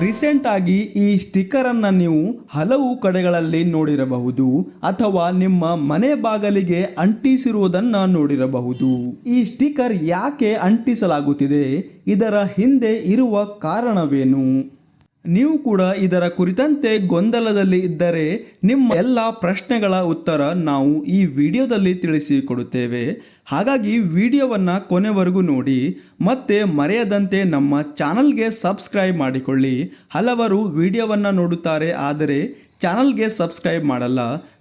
Recent ಆಗಿ ಈ sticker ಅನ್ನ ನೀವು ಹಲವು ಕಡೆಗಳಲ್ಲಿ ನೋಡಿರಬಹುದು ಅಥವಾ ನಿಮ್ಮ ಮನೆ ಬಾಗಿಲಿಗೆ ಅಂಟಿಸಿರುವುದನ್ನ ನೋಡಿರಬಹುದು. ಈ ಸ್ಟಿಕ್ಕರ್ ಯಾಕೆ ಅಂಟಿಸಲಾಗುತ್ತಿದೆ? ಇದರ ಹಿಂದೆ ಇರುವ ಕಾರಣವೇನು? ನೀವು ಕೂಡ ಇದರ ಕುರಿತಂತೆ ಗೊಂದಲದಲ್ಲಿ ಇದ್ದರೆ ನಿಮ್ಮ ಎಲ್ಲ ಪ್ರಶ್ನೆಗಳ ಉತ್ತರ ನಾವು ಈ ವಿಡಿಯೋದಲ್ಲಿ ತಿಳಿಸಿಕೊಡುತ್ತೇವೆ. ಹಾಗಾಗಿ ವಿಡಿಯೋವನ್ನು ಕೊನೆವರೆಗೂ ನೋಡಿ, ಮತ್ತೆ ಮರೆಯದಂತೆ ನಮ್ಮ ಚಾನಲ್ಗೆ ಸಬ್ಸ್ಕ್ರೈಬ್ ಮಾಡಿಕೊಳ್ಳಿ. ಹಲವರು ವಿಡಿಯೋವನ್ನು ನೋಡುತ್ತಾರೆ, ಆದರೆ ಚಾನಲ್ಗೆ ಸಬ್ಸ್ಕ್ರೈಬ್ ಮಾಡಲ್ಲ,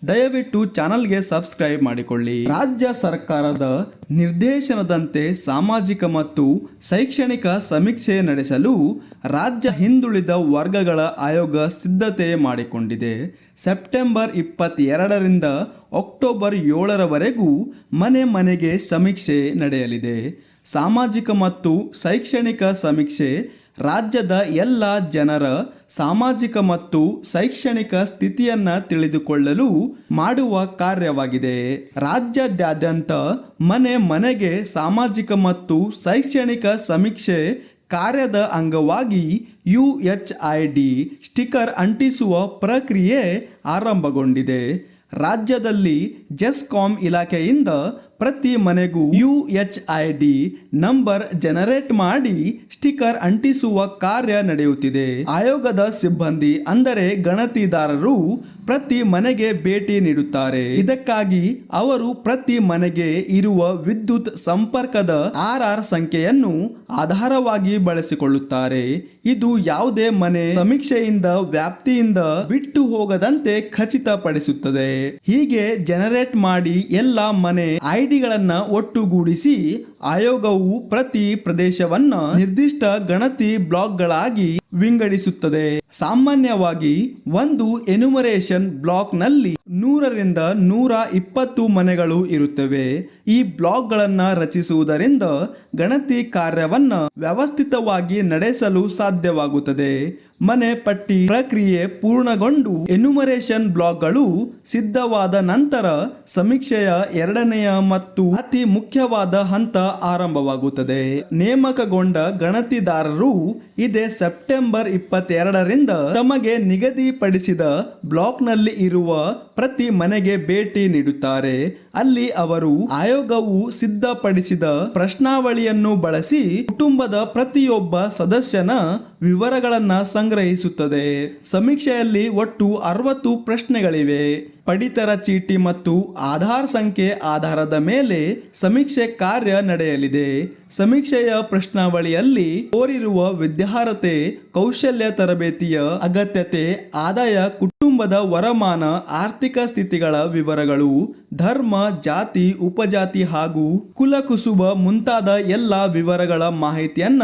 ದಯವಿಟ್ಟು ಚಾನಲ್ಗೆ ಸಬ್ಸ್ಕ್ರೈಬ್ ಮಾಡಿಕೊಳ್ಳಿ. ರಾಜ್ಯ ಸರ್ಕಾರದ ನಿರ್ದೇಶನದಂತೆ ಸಾಮಾಜಿಕ ಮತ್ತು ಶೈಕ್ಷಣಿಕ ಸಮೀಕ್ಷೆ ನಡೆಸಲು ರಾಜ್ಯ ಹಿಂದುಳಿದ ವರ್ಗಗಳ ಆಯೋಗ ಸಿದ್ಧತೆ ಮಾಡಿಕೊಂಡಿದೆ. ಸೆಪ್ಟೆಂಬರ್ ಇಪ್ಪತ್ತೆರಡರಿಂದ ಅಕ್ಟೋಬರ್ ಏಳರವರೆಗೂ ಮನೆ ಮನೆಗೆ ಸಮೀಕ್ಷೆ ನಡೆಯಲಿದೆ. ಸಾಮಾಜಿಕ ಮತ್ತು ಶೈಕ್ಷಣಿಕ ಸಮೀಕ್ಷೆ ರಾಜ್ಯದ ಎಲ್ಲ ಜನರ ಸಾಮಾಜಿಕ ಮತ್ತು ಶೈಕ್ಷಣಿಕ ಸ್ಥಿತಿಯನ್ನು ತಿಳಿದುಕೊಳ್ಳಲು ಮಾಡುವ ಕಾರ್ಯವಾಗಿದೆ. ರಾಜ್ಯಾದ್ಯಂತ ಮನೆ ಮನೆಗೆ ಸಾಮಾಜಿಕ ಮತ್ತು ಶೈಕ್ಷಣಿಕ ಸಮೀಕ್ಷೆ ಕಾರ್ಯದ ಅಂಗವಾಗಿ U H I D sticker ಅಂಟಿಸುವ ಪ್ರಕ್ರಿಯೆ ಆರಂಭಗೊಂಡಿದೆ. ರಾಜ್ಯದಲ್ಲಿ ಜೆಸ್ಕಾಂ ಇಲಾಖೆಯಿಂದ ಪ್ರತಿ ಮನೆಗೂ U H I D number generate ಮಾಡಿ ಸ್ಟಿಕ್ಕರ್ ಅಂಟಿಸುವ ಕಾರ್ಯ ನಡೆಯುತ್ತಿದೆ. ಆಯೋಗದ ಸಿಬ್ಬಂದಿ ಅಂದರೆ ಗಣತಿದಾರರು ಪ್ರತಿ ಮನೆಗೆ ಭೇಟಿ ನೀಡುತ್ತಾರೆ. ಇದಕ್ಕಾಗಿ ಅವರು ಪ್ರತಿ ಮನೆಗೆ ಇರುವ ವಿದ್ಯುತ್ ಸಂಪರ್ಕದ ಆರ್ ಆರ್ ಸಂಖ್ಯೆಯನ್ನು ಆಧಾರವಾಗಿ ಬಳಸಿಕೊಳ್ಳುತ್ತಾರೆ. ಇದು ಯಾವುದೇ ಮನೆ ಸಮೀಕ್ಷೆಯಿಂದ, ವ್ಯಾಪ್ತಿಯಿಂದ ಬಿಟ್ಟು ಹೋಗದಂತೆ ಖಚಿತಪಡಿಸುತ್ತದೆ. ಹೀಗೆ ಜನರೇಟ್ ಮಾಡಿ ಎಲ್ಲ ಮನೆ ಐಡಿಗಳನ್ನ ಒಟ್ಟುಗೂಡಿಸಿ ಆಯೋಗವು ಪ್ರತಿ ಪ್ರದೇಶವನ್ನ ನಿರ್ದಿಷ್ಟ ಗಣತಿ ಬ್ಲಾಕ್ಗಳಾಗಿ ವಿಂಗಡಿಸುತ್ತದೆ. ಸಾಮಾನ್ಯವಾಗಿ ಒಂದು ಎನ್ಯುಮರೇಷನ್ ಬ್ಲಾಕ್ನಲ್ಲಿ ನೂರರಿಂದ ನೂರ ಇಪ್ಪತ್ತು ಮನೆಗಳು ಇರುತ್ತವೆ. ಈ ಬ್ಲಾಕ್ಗಳನ್ನು ರಚಿಸುವುದರಿಂದ ಗಣತಿ ಕಾರ್ಯವನ್ನ ವ್ಯವಸ್ಥಿತವಾಗಿ ನಡೆಸಲು ಸಾಧ್ಯವಾಗುತ್ತದೆ. ಮನೆ ಪಟ್ಟಿ ಪ್ರಕ್ರಿಯೆ ಪೂರ್ಣಗೊಂಡು ಎನ್ಯುಮರೇಷನ್ ಬ್ಲಾಕ್ಗಳು ಸಿದ್ಧವಾದ ನಂತರ ಸಮೀಕ್ಷೆಯ ಎರಡನೆಯ ಮತ್ತು ಅತಿ ಮುಖ್ಯವಾದ ಹಂತ ಆರಂಭವಾಗುತ್ತದೆ. ನೇಮಕಗೊಂಡ ಗಣತಿದಾರರು ಇದೇ ಸೆಪ್ಟೆಂಬರ್ ಇಪ್ಪತ್ತೆರಡರಿಂದ ತಮಗೆ ನಿಗದಿಪಡಿಸಿದ ಬ್ಲಾಕ್ನಲ್ಲಿ ಇರುವ ಪ್ರತಿ ಮನೆಗೆ ಭೇಟಿ ನೀಡುತ್ತಾರೆ. ಅಲ್ಲಿ ಅವರು ಆಯೋಗವು ಸಿದ್ಧಪಡಿಸಿದ ಪ್ರಶ್ನಾವಳಿಯನ್ನು ಬಳಸಿ ಕುಟುಂಬದ ಪ್ರತಿಯೊಬ್ಬ ಸದಸ್ಯನ ವಿವರಗಳನ್ನ ಸಂಗ್ರಹಿಸುತ್ತದೆ. ಸಮೀಕ್ಷೆಯಲ್ಲಿ ಒಟ್ಟು ಅರವತ್ತು ಪ್ರಶ್ನೆಗಳಿವೆ. ಪಡಿತರ ಚೀಟಿ ಮತ್ತು ಆಧಾರ್ ಸಂಖ್ಯೆ ಆಧಾರದ ಮೇಲೆ ಸಮೀಕ್ಷೆ ಕಾರ್ಯ ನಡೆಯಲಿದೆ. ಸಮೀಕ್ಷೆಯ ಪ್ರಶ್ನಾವಳಿಯಲ್ಲಿ ಕೋರಿರುವ ವಿದ್ಯಾರ್ಹತೆ, ಕೌಶಲ್ಯ ತರಬೇತಿಯ ಅಗತ್ಯತೆ, ಆದಾಯ, ಕುಟುಂಬದ ವರಮಾನ, ಆರ್ಥಿಕ ಸ್ಥಿತಿಗಳ ವಿವರಗಳು, ಧರ್ಮ, ಜಾತಿ, ಉಪಜಾತಿ ಹಾಗೂ ಕುಲಕುಸುಬ ಮುಂತಾದ ಎಲ್ಲ ವಿವರಗಳ ಮಾಹಿತಿಯನ್ನ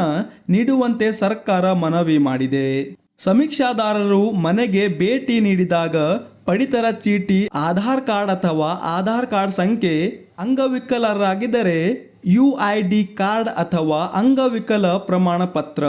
ನೀಡುವಂತೆ ಸರ್ಕಾರ ಮನವಿ ಮಾಡಿದೆ. ಸಮೀಕ್ಷಾದಾರರು ಮನೆಗೆ ಭೇಟಿ ನೀಡಿದಾಗ ಪಡಿತರ ಚೀಟಿ, ಆಧಾರ್ ಕಾರ್ಡ್ ಅಥವಾ ಆಧಾರ್ ಕಾರ್ಡ್ ಸಂಖ್ಯೆ ಅಂಗವಿಕಲರಾಗಿದ್ದರೆ, ಯು ಐ ಡಿ ಕಾರ್ಡ್ ಅಥವಾ ಅಂಗವಿಕಲ ಪ್ರಮಾಣ ಪತ್ರ